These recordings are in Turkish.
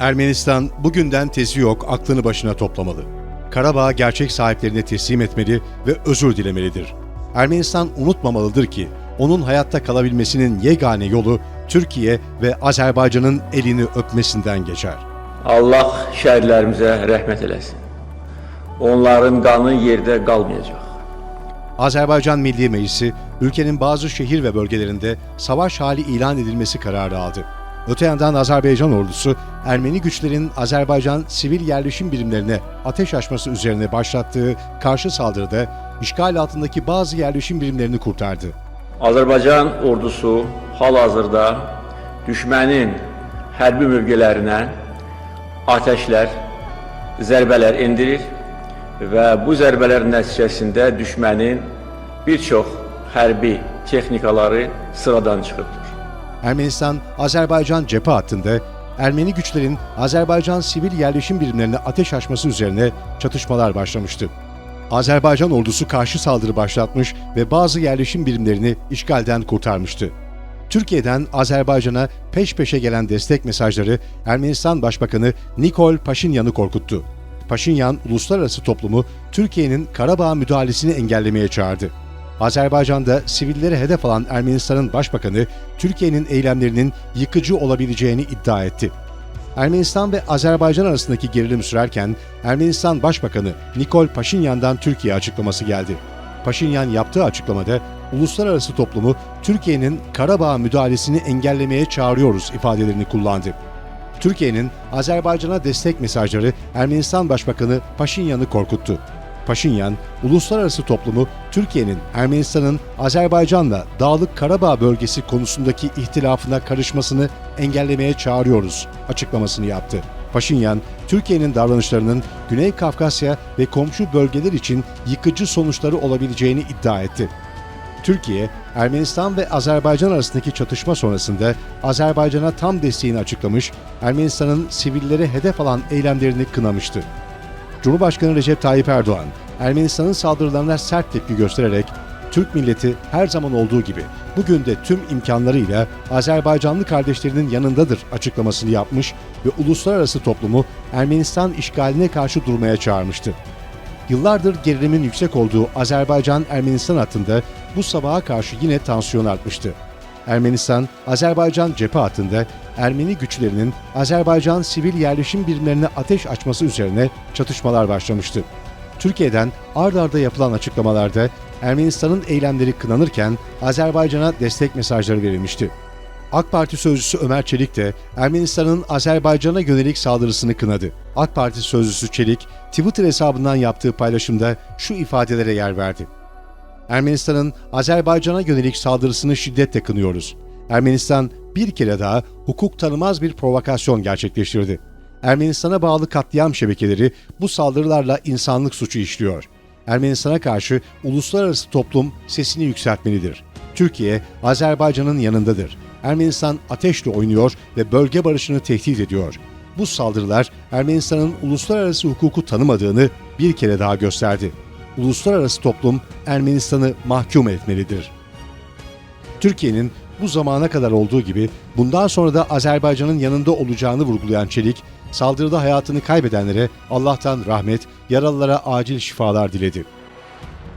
Ermenistan bugünden tezi yok aklını başına toplamalı. Karabağ gerçek sahiplerine teslim etmeli ve özür dilemelidir. Ermenistan unutmamalıdır ki onun hayatta kalabilmesinin yegane yolu Türkiye ve Azerbaycan'ın elini öpmesinden geçer. Allah şəhidlərimizə rəhmət eləsin. Onların qanı yerdə qalmayacaq. Azerbaycan Milli Meclisi, ülkenin bazı şehir ve bölgelerinde savaş hali ilan edilmesi kararı aldı. Öte yandan Azerbaycan ordusu, Ermeni güçlerin Azerbaycan sivil yerleşim birimlerine ateş açması üzerine başlattığı karşı saldırıda işgal altındaki bazı yerleşim birimlerini kurtardı. Azərbaycan ordusu hal-hazırda düşmənin hərbi mövqelərinə atəşlər, zərbələr endirir və bu zərbələrin nəticəsində düşmənin bir çox hərbi texnikaları sıradan çıxıbdır. Ermenistan, Azerbaycan cephe hattında Ermeni güçlerin Azerbaycan sivil yerleşim birimlerine ateş açması üzerine çatışmalar başlamıştı. Azerbaycan ordusu karşı saldırı başlatmış ve bazı yerleşim birimlerini işgalden kurtarmıştı. Türkiye'den Azerbaycan'a peş peşe gelen destek mesajları Ermenistan Başbakanı Nikol Paşinyan'ı korkuttu. Paşinyan, uluslararası toplumu Türkiye'nin Karabağ müdahalesini engellemeye çağırdı. Azerbaycan'da sivilleri hedef alan Ermenistan'ın başbakanı Türkiye'nin eylemlerinin yıkıcı olabileceğini iddia etti. Ermenistan ve Azerbaycan arasındaki gerilim sürerken Ermenistan Başbakanı Nikol Paşinyan'dan Türkiye açıklaması geldi. Paşinyan yaptığı açıklamada uluslararası toplumu Türkiye'nin Karabağ müdahalesini engellemeye çağırıyoruz ifadelerini kullandı. Türkiye'nin Azerbaycan'a destek mesajları Ermenistan Başbakanı Paşinyan'ı korkuttu. Paşinyan, uluslararası toplumu Türkiye'nin Ermenistan'ın Azerbaycan'la Dağlık Karabağ bölgesi konusundaki ihtilafına karışmasını engellemeye çağırıyoruz açıklamasını yaptı. Paşinyan, Türkiye'nin davranışlarının Güney Kafkasya ve komşu bölgeler için yıkıcı sonuçları olabileceğini iddia etti. Türkiye, Ermenistan ve Azerbaycan arasındaki çatışma sonrasında Azerbaycan'a tam desteğini açıklamış, Ermenistan'ın sivilleri hedef alan eylemlerini kınamıştı. Cumhurbaşkanı Recep Tayyip Erdoğan, Ermenistan'ın saldırılarına sert tepki göstererek Türk milleti her zaman olduğu gibi bugün de tüm imkanlarıyla Azerbaycanlı kardeşlerinin yanındadır açıklamasını yapmış ve uluslararası toplumu Ermenistan işgaline karşı durmaya çağırmıştı. Yıllardır gerilimin yüksek olduğu Azerbaycan-Ermenistan hattında bu sabaha karşı yine tansiyon artmıştı. Ermenistan, Azerbaycan cephe hattında Ermeni güçlerinin Azerbaycan sivil yerleşim birimlerine ateş açması üzerine çatışmalar başlamıştı. Türkiye'den ard arda yapılan açıklamalarda Ermenistan'ın eylemleri kınanırken Azerbaycan'a destek mesajları verilmişti. AK Parti sözcüsü Ömer Çelik de Ermenistan'ın Azerbaycan'a yönelik saldırısını kınadı. AK Parti sözcüsü Çelik, Twitter hesabından yaptığı paylaşımda şu ifadelere yer verdi. Ermenistan'ın Azerbaycan'a yönelik saldırısını şiddetle kınıyoruz. Ermenistan bir kere daha hukuk tanımaz bir provokasyon gerçekleştirdi. Ermenistan'a bağlı katliam şebekeleri bu saldırılarla insanlık suçu işliyor. Ermenistan'a karşı uluslararası toplum sesini yükseltmelidir. Türkiye, Azerbaycan'ın yanındadır. Ermenistan ateşle oynuyor ve bölge barışını tehdit ediyor. Bu saldırılar Ermenistan'ın uluslararası hukuku tanımadığını bir kere daha gösterdi. Uluslararası toplum Ermenistan'ı mahkum etmelidir. Türkiye'nin bu zamana kadar olduğu gibi bundan sonra da Azerbaycan'ın yanında olacağını vurgulayan Çelik, saldırıda hayatını kaybedenlere Allah'tan rahmet, yaralılara acil şifalar diledi.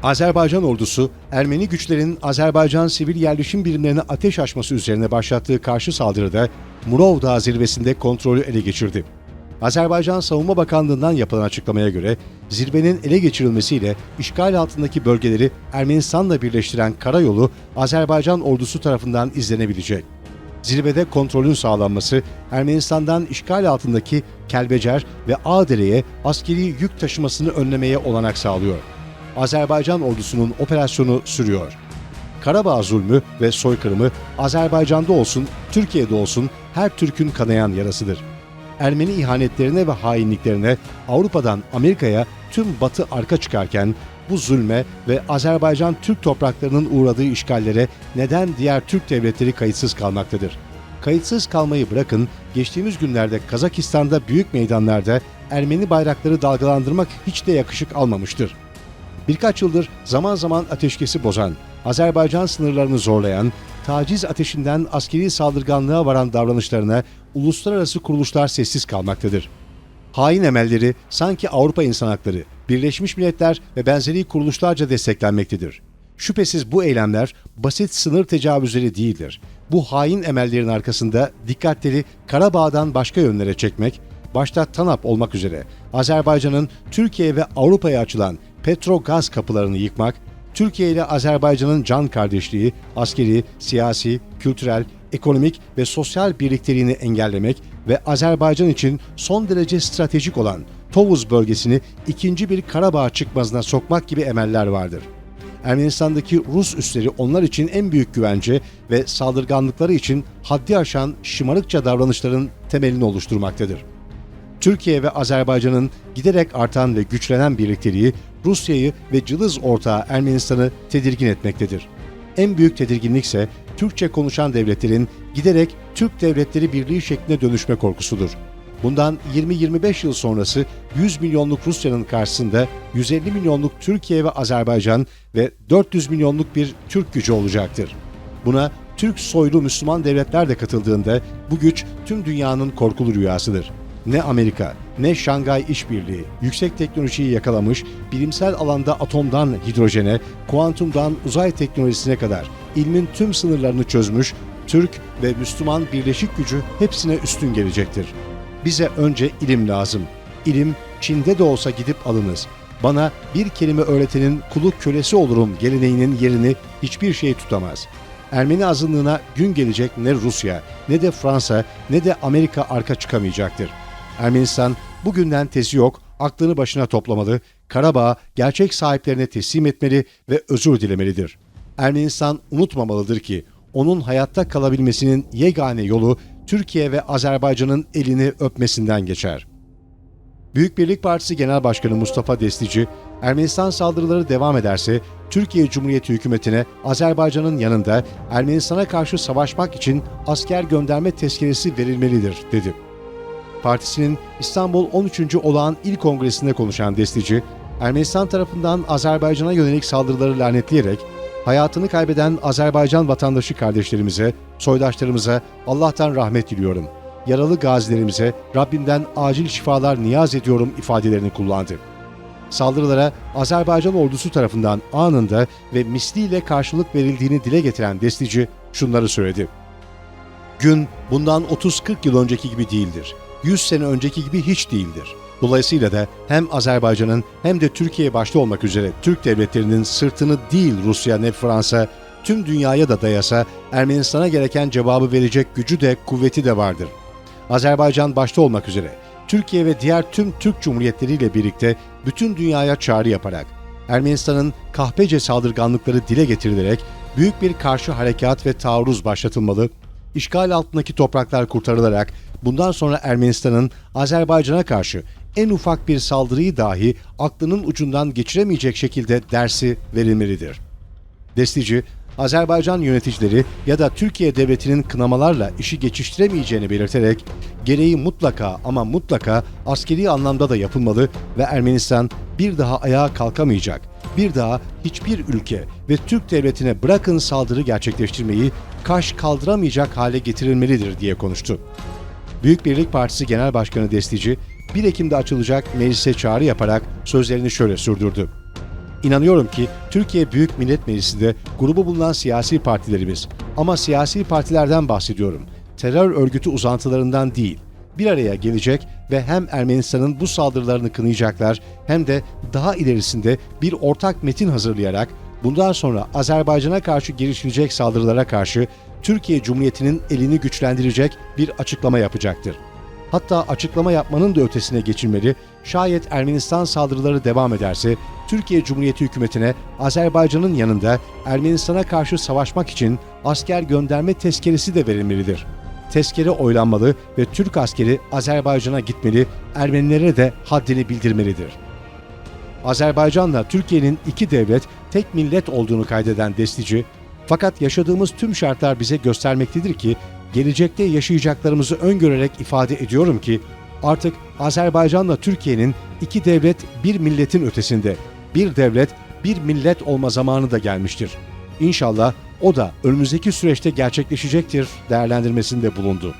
Azerbaycan ordusu, Ermeni güçlerin Azerbaycan sivil yerleşim birimlerine ateş açması üzerine başlattığı karşı saldırıda Murov Dağı zirvesinde kontrolü ele geçirdi. Azerbaycan Savunma Bakanlığı'ndan yapılan açıklamaya göre zirvenin ele geçirilmesiyle işgal altındaki bölgeleri Ermenistan'la birleştiren karayolu Azerbaycan ordusu tarafından izlenebilecek. Zirvede kontrolün sağlanması Ermenistan'dan işgal altındaki Kelbecer ve Ağdere'ye askeri yük taşımasını önlemeye olanak sağlıyor. Azerbaycan ordusunun operasyonu sürüyor. Karabağ zulmü ve soykırımı Azerbaycan'da olsun, Türkiye'de olsun her Türk'ün kanayan yarasıdır. Ermeni ihanetlerine ve hainliklerine Avrupa'dan Amerika'ya tüm Batı arka çıkarken bu zulme ve Azerbaycan Türk topraklarının uğradığı işgallere neden diğer Türk devletleri kayıtsız kalmaktadır? Kayıtsız kalmayı bırakın, geçtiğimiz günlerde Kazakistan'da büyük meydanlarda Ermeni bayrakları dalgalandırmak hiç de yakışık almamıştır birkaç yıldır zaman zaman ateşkesi bozan, Azerbaycan sınırlarını zorlayan, taciz ateşinden askeri saldırganlığa varan davranışlarına uluslararası kuruluşlar sessiz kalmaktadır. Hain emelleri sanki Avrupa İnsan Hakları, Birleşmiş Milletler ve benzeri kuruluşlarca desteklenmektedir. Şüphesiz bu eylemler basit sınır tecavüzleri değildir. Bu hain emellerin arkasında dikkatleri Karabağ'dan başka yönlere çekmek, başta TANAP olmak üzere Azerbaycan'ın Türkiye ve Avrupa'ya açılan petrogaz kapılarını yıkmak, Türkiye ile Azerbaycan'ın can kardeşliği, askeri, siyasi, kültürel, ekonomik ve sosyal birlikteliğini engellemek ve Azerbaycan için son derece stratejik olan Tovuz bölgesini ikinci bir Karabağ çıkmazına sokmak gibi emeller vardır. Ermenistan'daki Rus üsleri onlar için en büyük güvence ve saldırganlıkları için haddi aşan şımarıkça davranışların temelini oluşturmaktadır. Türkiye ve Azerbaycan'ın giderek artan ve güçlenen birlikteliği Rusya'yı ve cılız ortağı Ermenistan'ı tedirgin etmektedir. En büyük tedirginlik ise Türkçe konuşan devletlerin giderek Türk Devletleri Birliği şekline dönüşme korkusudur. Bundan 20-25 yıl sonrası 100 milyonluk Rusya'nın karşısında 150 milyonluk Türkiye ve Azerbaycan ve 400 milyonluk bir Türk gücü olacaktır. Buna Türk soylu Müslüman devletler de katıldığında bu güç tüm dünyanın korkulu rüyasıdır. Ne Amerika, ne Şangay İşbirliği yüksek teknolojiyi yakalamış, bilimsel alanda atomdan hidrojene, kuantumdan uzay teknolojisine kadar ilmin tüm sınırlarını çözmüş, Türk ve Müslüman birleşik gücü hepsine üstün gelecektir. Bize önce ilim lazım. İlim Çin'de de olsa gidip alınız. Bana bir kelime öğretenin kulu kölesi olurum geleneğinin yerini hiçbir şey tutamaz. Ermeni azınlığına gün gelecek ne Rusya, ne de Fransa, ne de Amerika arka çıkamayacaktır. Ermenistan bugünden tezi yok, aklını başına toplamalı, Karabağ gerçek sahiplerine teslim etmeli ve özür dilemelidir. Ermenistan unutmamalıdır ki onun hayatta kalabilmesinin yegane yolu Türkiye ve Azerbaycan'ın elini öpmesinden geçer. Büyük Birlik Partisi Genel Başkanı Mustafa Destici, Ermenistan saldırıları devam ederse Türkiye Cumhuriyeti hükümetine Azerbaycan'ın yanında Ermenistan'a karşı savaşmak için asker gönderme tezkeresi verilmelidir dedi. Partisinin İstanbul 13. olağan il kongresinde konuşan Destici, Ermenistan tarafından Azerbaycan'a yönelik saldırıları lanetleyerek hayatını kaybeden Azerbaycan vatandaşı kardeşlerimize, soydaşlarımıza Allah'tan rahmet diliyorum. Yaralı gazilerimize Rabbimden acil şifalar niyaz ediyorum ifadelerini kullandı. Saldırılara Azerbaycan ordusu tarafından anında ve misliyle karşılık verildiğini dile getiren Destici şunları söyledi. Gün bundan 30-40 yıl önceki gibi değildir. 100 sene önceki gibi hiç değildir. Dolayısıyla da hem Azerbaycan'ın hem de Türkiye başta olmak üzere Türk devletlerinin sırtını değil Rusya ne Fransa tüm dünyaya da dayasa Ermenistan'a gereken cevabı verecek gücü de kuvveti de vardır. Azerbaycan başta olmak üzere Türkiye ve diğer tüm Türk Cumhuriyetleriyle birlikte bütün dünyaya çağrı yaparak Ermenistan'ın kahpece saldırganlıkları dile getirilerek büyük bir karşı harekat ve taarruz başlatılmalı, işgal altındaki topraklar kurtarılarak bundan sonra Ermenistan'ın Azerbaycan'a karşı en ufak bir saldırıyı dahi aklının ucundan geçiremeyecek şekilde dersi verilmelidir. Destici, Azerbaycan yöneticileri ya da Türkiye devletinin kınamalarla işi geçiştiremeyeceğini belirterek gereği mutlaka ama mutlaka askeri anlamda da yapılmalı ve Ermenistan bir daha ayağa kalkamayacak, bir daha hiçbir ülke ve Türk devletine bırakın saldırı gerçekleştirmeyi kaş kaldıramayacak hale getirilmelidir diye konuştu. Büyük Birlik Partisi Genel Başkanı Destici, 1 Ekim'de açılacak meclise çağrı yaparak sözlerini şöyle sürdürdü. İnanıyorum ki Türkiye Büyük Millet Meclisi'nde grubu bulunan siyasi partilerimiz ama siyasi partilerden bahsediyorum. Terör örgütü uzantılarından değil. Bir araya gelecek ve hem Ermenistan'ın bu saldırılarını kınayacaklar hem de daha ilerisinde bir ortak metin hazırlayarak bundan sonra Azerbaycan'a karşı girişilecek saldırılara karşı Türkiye Cumhuriyeti'nin elini güçlendirecek bir açıklama yapacaktır. Hatta açıklama yapmanın da ötesine geçilmeli, şayet Ermenistan saldırıları devam ederse Türkiye Cumhuriyeti hükümetine Azerbaycan'ın yanında Ermenistan'a karşı savaşmak için asker gönderme tezkeresi de verilmelidir. Tezkere oylanmalı ve Türk askeri Azerbaycan'a gitmeli, Ermenilere de haddini bildirmelidir. Azerbaycan'la Türkiye'nin iki devlet, tek millet olduğunu kaydeden Destici, fakat yaşadığımız tüm şartlar bize göstermektedir ki gelecekte yaşayacaklarımızı öngörerek ifade ediyorum ki artık Azerbaycan'la Türkiye'nin iki devlet bir milletin ötesinde bir devlet bir millet olma zamanı da gelmiştir. İnşallah o da önümüzdeki süreçte gerçekleşecektir değerlendirmesinde bulundu.